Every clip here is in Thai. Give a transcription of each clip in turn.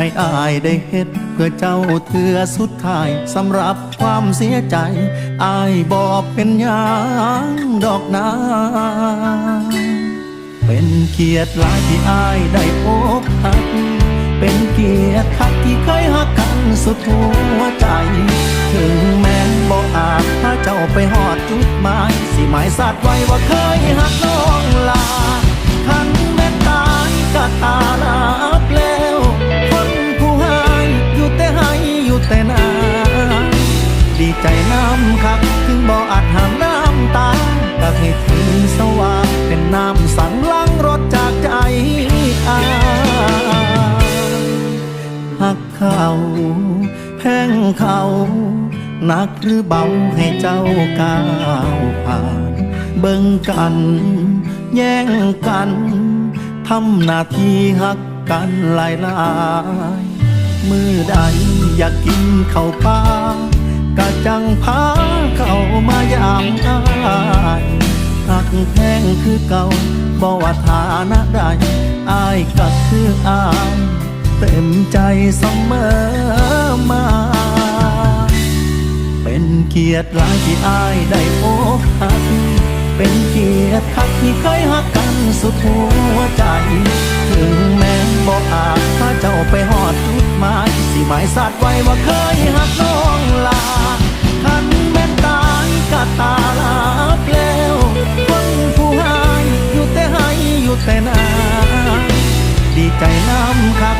ให้อายได้เฮ็ด เพื่อเจ้าเถือสุดท้ายสำหรับความเสียใจ อายบอกเป็นหยังดอกนาเป็นเกียรติหลายที่อายได้พบหักเป็นเกียรติคักที่เคยหักกันสุดหัวใจ ถึงแม้นบอกอาจถ้าเจ้าไปหอดจุดหมาย สิหมายสัตว์ แพงเขาหนักหรือเบาให้เจ้าก้าวผ่าน เบิ่งกัน แย่งกันทำหน้าที่หักกันหลายลายมือใดอยากกินข้าวปลากะจังพาเข้ามายามอายหักแพงคือเก่าบ่ว่าฐานะใดอายก็คืออาย เต็มใจเสมอมา เป็นเกียรติหลายที่อายได้พบหัก เป็นเกียรติคักที่เคยหักกันสุดหัวใจ ถึงแม้บอกอาจถ้าเจ้าไปหอดจุดหมายสิหมายสัตว์ไว้ว่าเคยหักน้องลาคันแม่นตายก็ตาลาแล้วคนผู้หายอยู่แต่ให้อยู่แต่นาดีใจน้ำคัก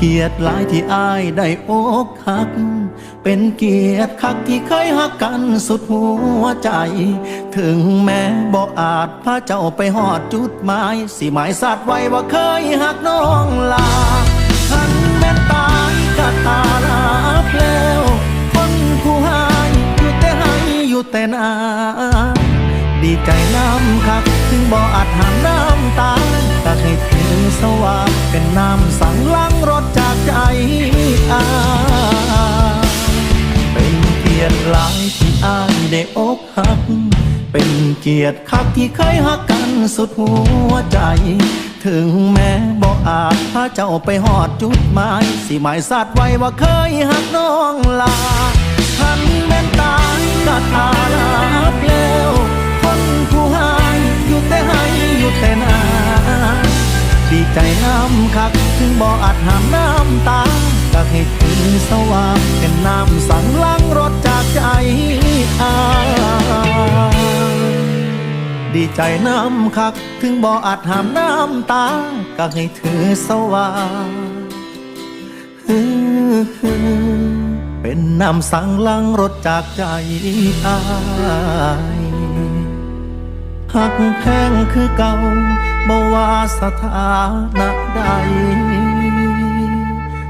เกียรติหลายที่อายได้อกหัก เป็นเกียรติคักที่เคยหักกันสุดหัวใจ ถึงแม้บ่อาจพาเจ้าไปหอดจุดหมาย สิหมายสัตว์ไว้ว่าเคยหักน้องลาทันแม่ตายก็ตาลาบแล้วคนผู้หายอยู่แต่ให้อยู่แต่นาดีใจน้ำคัก ถึงบ่อาจห้ามน้ำตาก็ให้ สว่างเป็นน้ำสั่งล้างรถจากใจอาเป็นเกียรติหลายที่อายได้อกหัก เป็นเกียรติคักที่เคยหักกันสุดหัวใจ ถึงแม้บ่อาจพาเจ้าไปหอดจุดหมาย สิหมายสัตว์ไว้ว่าเคยหักน้องลาทันแม่นตายก็ตาลาบแล้ว สว่างเป็นน้ำสั่งล้างรถจากใจอาดีใจน้ำคัก ถึงบ่ออาจหามน้ำตา ก็ให้ถือสว่างเป็นน้ำสั่งล้างรถจากใจอายหักแพงคือเก่าบ่ว่าสถานะใด